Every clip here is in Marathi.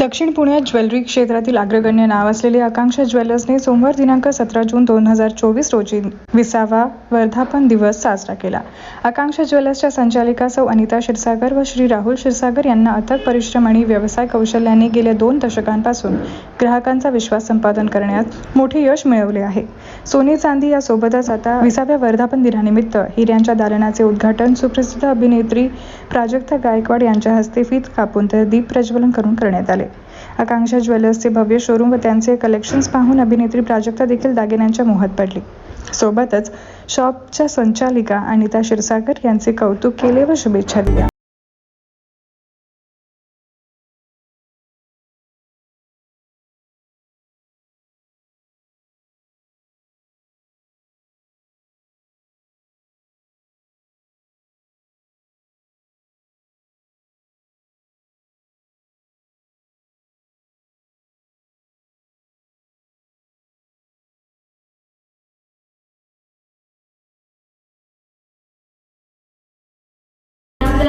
दक्षिण पुण्यात ज्वेलरी क्षेत्रातील अग्रगण्य नाव असलेले आकांक्षा ज्वेलर्सने सोमवार दिनांक सतरा जून दोन हजार चोवीस रोजी विसावा वर्धापन दिवस साजरा केला. आकांक्षा ज्वेलर्सच्या संचालिका सौ अनिता क्षीरसागर व श्री राहुल क्षीरसागर यांना अथक परिश्रम आणि व्यवसाय कौशल्याने गेल्या दोन दशकांपासून ग्राहकांचा विश्वास संपादन करण्यात मोठे यश मिळवले आहे. सोने चांदी यासोबतच आता विसाव्या वर्धापन दिनानिमित्त हिऱ्यांच्या दालनाचे उद्घाटन सुप्रसिद्ध अभिनेत्री प्राजक्ता गायकवाड यांच्या हस्ते फीत कापून तर दीप प्रज्वलन करून करण्यात आले. आकांक्षा ज्वेलर्सचे भव्य शोरूम व त्यांचे कलेक्शन्स पाहून अभिनेत्री प्राजक्ता देखील दागिन्यांच्या मोहात पडली. सोबतच शॉपच्या संचालिका अनिता क्षीरसागर यांचे कौतुक केले व शुभेच्छा दिल्या.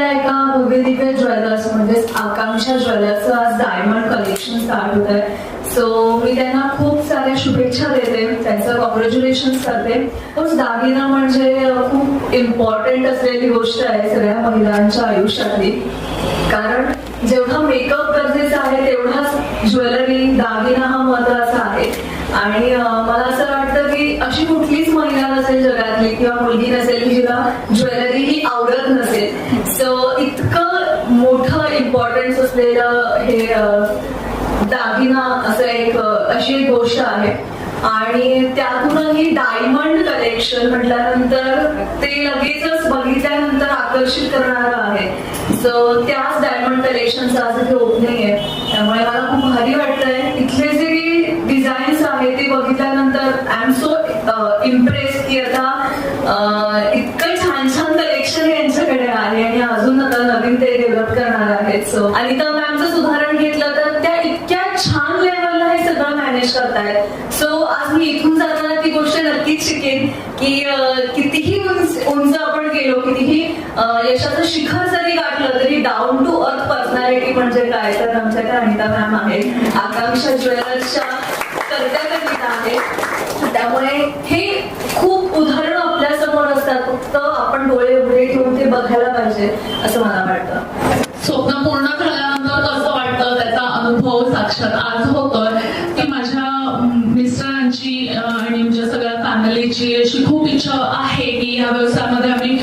आपल्या एका भव्यदिव्य ज्वेलर्स म्हणजेच आकांक्षा ज्वेलर्सचं आज डायमंड कलेक्शन स्टार्ट होत आहे. सो मी त्यांना खूप साऱ्या शुभेच्छा देते. त्यांचं कॉंग्रॅच्युलेशन करते. पण दागिना म्हणजे खूप इम्पॉर्टंट असलेली गोष्ट आहे सगळ्या महिलांच्या आयुष्यातली. कारण जेवढा मेकअप गरजेचा आहे तेवढाच ज्वेलरी दागिना हा महत्त्वाचा आहे. आणि मला असं वाटतं की अशी कुठलीच महिला नसेल जगातली किंवा मुलगी नसेल की जिला ज्वेलरी ही आवडत नसेल सो इतकं मोठं इम्पॉर्टन्स असलेलं हे अं, दागिना असं एक अं, अशी एक गोष्ट आहे. आणि त्यातूनही डायमंड कलेक्शन म्हटल्यानंतर ते लगेचच बघितल्यानंतर आकर्षित करणार आहे. सो त्याच डायमंड कलेक्शन आज इथे ओपनिंग आहे त्यामुळे मला खूप भारी वाटतंय. इथले जे डिझाईन्स आहेत ते बघितल्यानंतर आय एम सो इम्प्रेस की आता uh, इतकं छान छान कलेक्शन यांच्याकडे आहे आणि अजून आता नवीन ते डेव्हलप करणार आहेत. सो अनिता मॅमचं उदाहरण घेतलं तर त्या इतक्या छान सगळं मॅनेज करतायत? सो आज मी इथून जाताना ती गोष्ट नक्कीच शिकेन की कितीही उंच उंच आपण गेलो कितीही यशाचं शिखर जरी गाठलं तरी डाऊन टू अर्थ पर्सनॅलिटी म्हणजे काय? तर आमच्याकडे अनिता मॅम आहेत. आकांक्षा ज्वेलर्सच्या कर्त्या कविता आहेत. त्यामुळे हे खूप उदाहरणं आपल्यासमोर असतात. फक्त आपण डोळे उघडे ठेवून ते बघायला पाहिजे असं मला वाटतं. स्वप्न आहे की या व्यवसायामध्ये आम्ही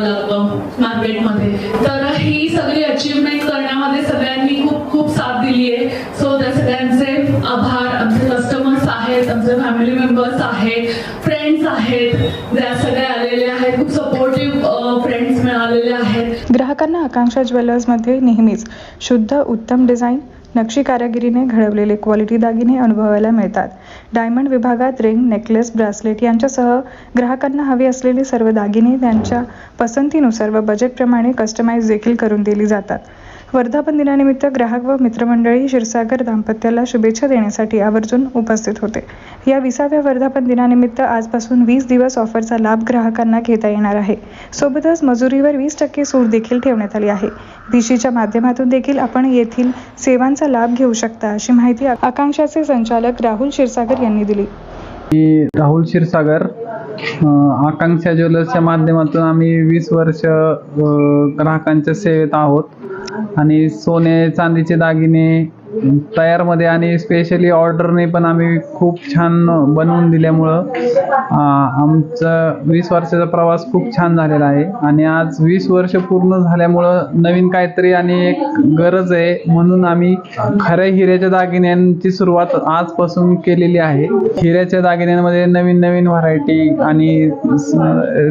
प्रिपरेशनली उतरावं मार्केटमध्ये. तर ही सगळी अचीवमेंट करण्यामध्ये सगळ्यांनी खूप खूप साथ दिली आहे. सो त्या सगळ्यांचे आभार. आमचे कस्टमर्स आहेत आमचे फॅमिली मेंबर्स आहेत फ्रेंड्स आहेत. ज्या सगळे आलेले आहेत खूप सपोर्टिव्ह फ्रेंड्स मिळालेले आहेत. ग्राहकांना आकांक्षा ज्वेलर्समध्ये नेहमीच शुद्ध उत्तम डिझाईन नक्षी कारागिरीने घडवलेले क्वालिटी दागिने अनुभवायला मिळतात. डायमंड विभागात रिंग नेकलेस ब्रासलेट यांच्यासह ग्राहकांना हवे असलेले सर्व दागिने त्यांच्या पसंतीनुसार व बजेटप्रमाणे कस्टमाइज देखील करून दिली जातात. वर्धापन दिनानिमित्त ग्राहक व मित्रमंडळी क्षीरसागर दाम्पत्याला शुभेच्छा देण्यासाठी आवर्जून उपस्थित होते. या विसाव्या वर्धापन दिनानिमित्त आजपासून वीस दिवस ऑफरचा लाभ ग्राहकांना घेता येणार आहे. सोबतच मजुरीवर वीस टक्के सूट देखील ठेवण्यात आली आहे. दिशीच्या माध्यमातून देखील आपण येथील सेवांचा लाभ घेऊ शकता अशी माहिती आकांक्षाचे संचालक राहुल क्षीरसागर यांनी दिली. मी राहुल क्षीरसागर आकांक्षा ज्वेलर्सच्या माध्यमातून आम्ही वीस वर्ष ग्राहकांच्या सेवेत आहोत. आणि सोने चांदीचे दागिने तयारमध्ये आणि स्पेशली ऑर्डरने पण आम्ही खूप छान बनवून दिल्यामुळं आमचं वीस वर्षाचा प्रवास खूप छान झालेला आहे. आणि आज वीस वर्ष पूर्ण झाल्यामुळं नवीन काहीतरी आणि एक गरज आहे म्हणून आम्ही खऱ्या हिऱ्याच्या दागिन्यांची सुरुवात आजपासून केलेली आहे. हिऱ्याच्या दागिन्यांमध्ये नवीन नवीन व्हरायटी आणि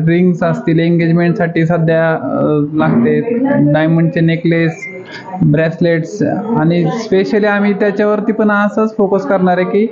रिंग्स असतील एंगेजमेंटसाठी सध्या लागते. डायमंडचे नेकलेस ब्रेसलेट्स आणि स्पेशली आम्ही त्याच्यावरती पण असंच फोकस करणार आहे की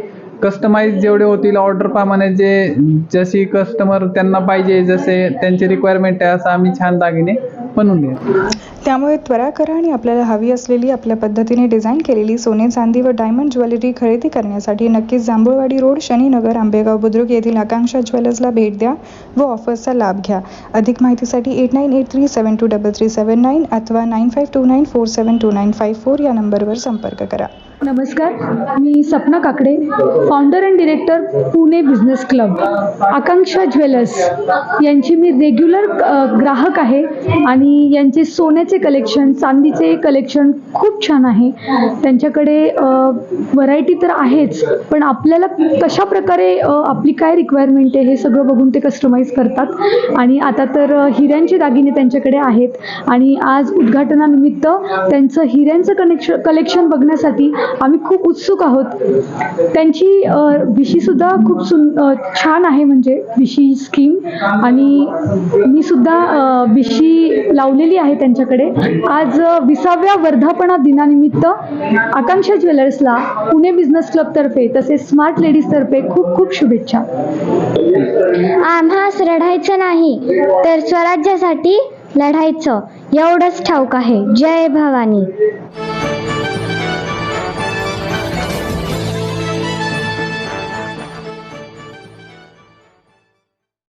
कस्टमाइज जेवढे होतील ऑर्डर प्रमाणे जे जशी कस्टमर त्यांना पाहिजे जसे त्यांची रिक्वायरमेंट आहे असं आम्ही छान दागिने बनवून देऊ. त्यामुळे त्वरा करा आणि आपल्याला हवी असलेली आपल्या पद्धतीने डिझाईन केलेली सोने चांदी व डायमंड ज्वेलरी खरेदी करण्यासाठी नक्कीच जांभूळवाडी रोड शनीनगर आंबेगाव बुद्रुक येथील आकांक्षा ज्वेलर्सला भेट द्या व ऑफर्सचा लाभ घ्या. अधिक माहितीसाठी eight nine eight three seven two double three seven nine अथवा nine five two nine four seven two nine five four या नंबरवर संपर्क करा. नमस्कार मी Sapna Kakade founder and director Pune business club Akanksha jewellers यांची मी रेग्युलर ग्राहक आहे आणि यांचे सोन्याचे कलेक्शन चांदीचे कलेक्शन खूप छान आहे. त्यांच्याकडे व्हरायटी तर आहेच पण आपल्याला कशा प्रकारे आपली काय रिक्वायरमेंट आहे हे सगळं बघून ते कस्टमाइज करतात. आणि आता तर हिऱ्यांचे दागिने त्यांच्याकडे आहेत. आणि आज उद्घाटनानिमित्त त्यांचं हिऱ्यांचं कनेक्शन कलेक्शन बघण्यासाठी आम्ही खूप उत्सुक आहोत. त्यांची विशी सुद्धा खूप सुन छान आहे म्हणजे विशी स्कीम आणि मी सुद्धा विशी लावलेली आहे त्यांच्याकडे. आज विसाव्या वर्धापना दिनानिमित्त आकांक्षा ज्वेलर्सला पुणे बिझनेस क्लबतर्फे तसेच स्मार्ट लेडीजतर्फे खूप खूप शुभेच्छा. आम्हास रडायचं नाही तर स्वराज्यासाठी लढायचं. एवढंच ठाऊक आहे. जय भवानी.